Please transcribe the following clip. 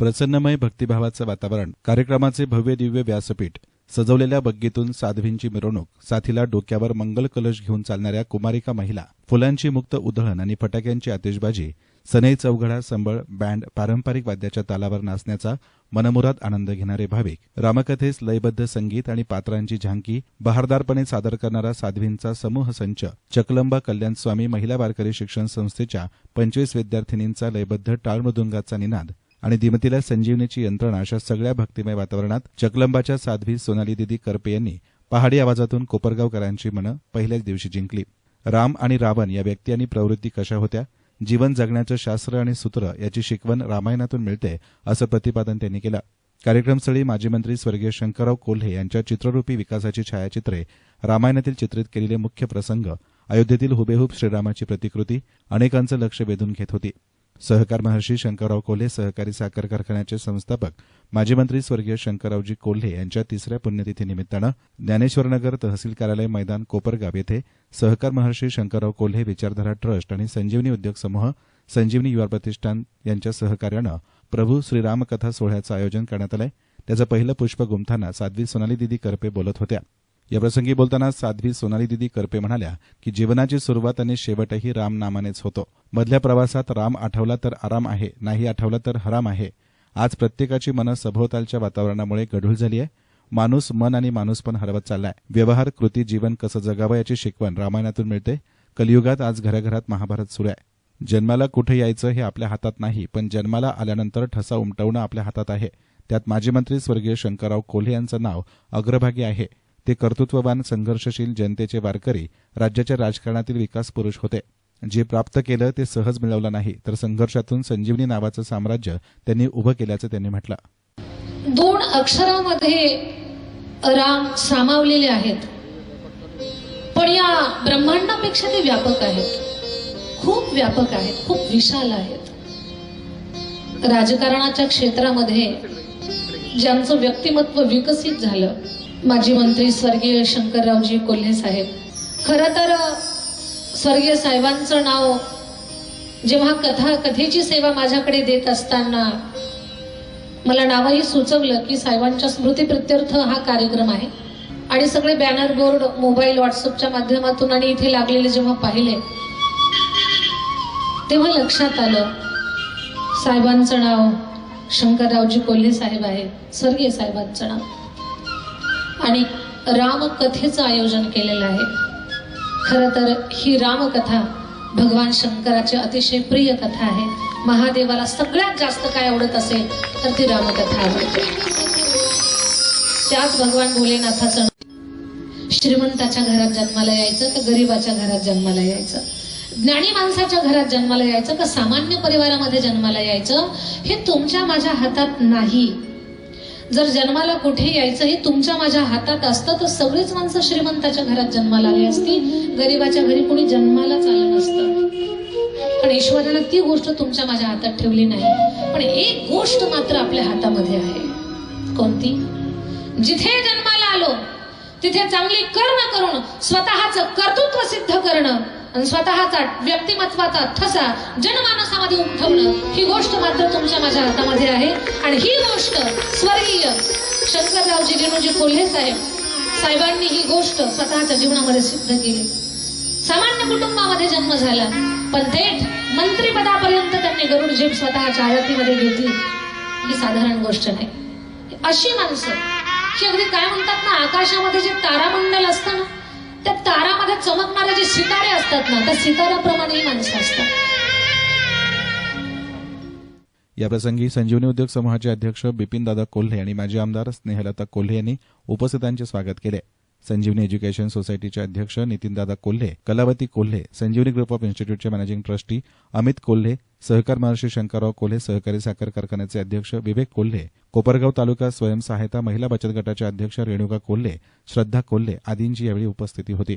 प्रसन्नमय भक्तिभावाचं वातावरण कार्यक्रमाचे भव्य दिव्य व्यासपीठ सजवलेल्या बग्गीतून साध्वींची मिरवणूक साथीला डोक्यावर मंगल कलश घेऊन चालणाऱ्या कुमारिका महिला फुलांची मुक्त उधळण आणि फटाक्यांची आतिषबाजी सनई चौघडा संबळ बँड पारंपरिक वाद्याच्या तालावर नाचण्याचा मनमुराद आनंद घेणारे भाविक रामकथेस लयबद्ध संगीत आणि पात्रांची झांकी बहारदारपणे सादर करणारा साध्वींचा समूह संच चकलंबा कल्याण स्वामी महिला वारकरी शिक्षण संस्थेच्या पंचवीस विद्यार्थिनींचा लयबद्ध टाळमृदुंगाचा निनाद आणि दिमतीला संजीवनीची यंत्रणा अशा सगळ्या भक्तिमय वातावरणात चकलंबाच्या साध्वी सोनाली दिदी करपे यांनी पहाडी आवाजातून कोपरगावकरांची मनं पहिल्याच दिवशी जिंकली. राम आणि रावण या व्यक्ती आणि प्रवृत्ती कशा होत्या? जीवन जगण्याचं शास्त्र आणि सूत्र याची शिकवण रामायणातून मिळते असं प्रतिपादन त्यांनी केलं. कार्यक्रमस्थळी माजी मंत्री स्वर्गीय शंकरराव कोल्हे यांच्या चित्ररूपी विकासाची छायाचित्रे रामायणातील चित्रित केलेले मुख्य प्रसंग अयोध्येतील हुबेहूब श्रीरामाची प्रतिकृती अनेकांचं लक्ष वेधून घेत होती. सहकार महर्षी शंकरराव कोल्हे सहकारी साखर कारखान्याचे संस्थापक माजी मंत्री स्वर्गीय शंकररावजी कोल्हे यांच्या तिसऱ्या पुण्यतिथी निमित्तानं ज्ञानेश्वरनगर तहसील कार्यालय मैदान कोपरगाव येथे सहकार महर्षी शंकरराव कोल्हे विचारधारा ट्रस्ट आणि संजीवनी उद्योग समूह संजीवनी युवा प्रतिष्ठान यांच्या सहकार्यानं प्रभू श्रीरामकथा सोहळ्याचं आयोजन करण्यात आलंय. त्याचं पहिलं पुष्प गुमताना साध्वी सोनाली दिदी करपे बोलत होत्या. याप्रसंगी बोलताना साध्वी सोनाली दिदी करपे म्हणाल्या की जीवनाची सुरुवात आणि शेवटही रामनामानेच होतो. मधल्या प्रवासात राम आठवला तर आराम आहे नाही आठवला तर हराम आहे. आज प्रत्येकाची मनं सभोवतालच्या वातावरणामुळे गढूळ झाली आहे माणूस मन आणि माणूस पण हरवत चाललाय. व्यवहार कृती जीवन कसं जगावं याची शिकवण रामायणातून मिळते. कलियुगात आज घराघरात महाभारत सुरू आहे. जन्माला कुठे यायचं हे आपल्या हातात नाही पण जन्माला आल्यानंतर ठसा उमटवणं आपल्या हातात आहे. त्यात माजी मंत्री स्वर्गीय शंकरराव कोल्हे यांचं नाव अग्रभागी आहे. ते कर्तृत्ववान संघर्षशील जनतेचे वारकरी राज्याच्या राजकारणातील विकास पुरुष होते. जे प्राप्त केलं ते सहज मिळवलं नाही तर संघर्षातून संजीवनी नावाचं साम्राज्य त्यांनी उभं केल्याचं त्यांनी म्हटलं. दोन अक्षरामध्ये राम सामावलेले आहेत. पण या ब्रह्मांडापेक्षा ते व्यापक आहेत. खूप व्यापक आहेत खूप विशाल आहेत. राजकारणाच्या क्षेत्रामध्ये ज्यांचं व्यक्तिमत्व विकसित झालं माजी मंत्री स्वर्गीय शंकररावजी कोल्हे साहेब. खरं तर स्वर्गीय साहेबांचं नाव जेव्हा कथा कथेची सेवा माझ्याकडे देत असताना मला नावही सुचवलं की साहेबांच्या स्मृतीप्रित्यर्थ हा कार्यक्रम आहे. आणि सगळे बॅनर बोर्ड मोबाईल व्हॉट्सअपच्या माध्यमातून आणि इथे लागलेले जेव्हा पाहिले तेव्हा लक्षात आलं साहेबांचं नाव शंकररावजी कोल्हे साहेब आहे स्वर्गीय साहेबांचं नाव. आणि रामकथेचं आयोजन केलेलं आहे. खरं तर ही रामकथा भगवान शंकराची अतिशय प्रिय कथा आहे. महादेवाला सगळ्यात जास्त काय आवडत असेल तर ती रामकथा आवडते. त्याच भगवान भोलेनाथाचं श्रीमंताच्या घरात जन्माला यायचं तर गरीबाच्या घरात जन्माला यायचं? ज्ञानी माणसाच्या घरात जन्माला यायचं का सामान्य परिवारामध्ये जन्माला यायचं? हे तुमच्या माझ्या हातात नाही. जर जन्माला कुठे यायचं हे तुमच्या माझ्या हातात असतं तर सगळीच माणसं श्रीमंताच्या घरात जन्माला आली असती. गरीबाच्या घरी कोणी जन्मालाच आलं नसतं. पण ईश्वरानं ती गोष्ट तुमच्या माझ्या हातात ठेवली नाही. पण एक गोष्ट मात्र आपल्या हातामध्ये आहे. कोणती? जिथे जन्माला आलो तिथे चांगली कर्म करून स्वतःच कर्तृत्व सिद्ध करणं. आणि स्वतःचा व्यक्तिमत्वाचा ठसा जनमानसामध्ये उमठवणं ही गोष्ट मात्र तुमच्या माझ्या हातामध्ये आहे. आणि ही गोष्ट स्वर्गीय शंकररावजी विनोजी कोल्हे साहेब साहेबांनी ही गोष्ट स्वतःच्या जीवनामध्ये सिद्ध केली. सामान्य कुटुंबामध्ये जन्म झाला पण थेट मंत्रीपदापर्यंत त्यांनी गरुड झेप स्वतःच्या आरतीमध्ये घेतली. ही साधारण गोष्ट नाही. अशी माणसं की अगदी काय म्हणतात ना आकाशामध्ये जे तारामंडल असतं ना त्या तारा चमकणारे जे सितारे असतात ना त्या सिताऱ्याप्रमाणे माणसं असतात. याप्रसंगी संजीवनी उद्योग समूहाचे अध्यक्ष बिपिनदादा कोल्हे आणि माजी आमदार स्नेहलता कोल्हे यांनी उपस्थितांचे स्वागत केले. संजीवनी एज्युकेशन सोसायटीचे अध्यक्ष नितीनदादा कोल्हे कलावती कोल्हे संजीवनी ग्रुप ऑफ इन्स्टिट्यूटचे मॅनेजिंग ट्रस्टी अमित कोल्हे सहकार महर्षी शंकरराव कोल्हे सहकारी साखर कारखान्याचे अध्यक्ष विवेक कोल्हे कोपरगाव तालुका स्वयंसहायता महिला बचत गटाच्या अध्यक्ष रेणुका कोल्हे श्रद्धा कोल्हे आदींची यावेळी उपस्थिती होती.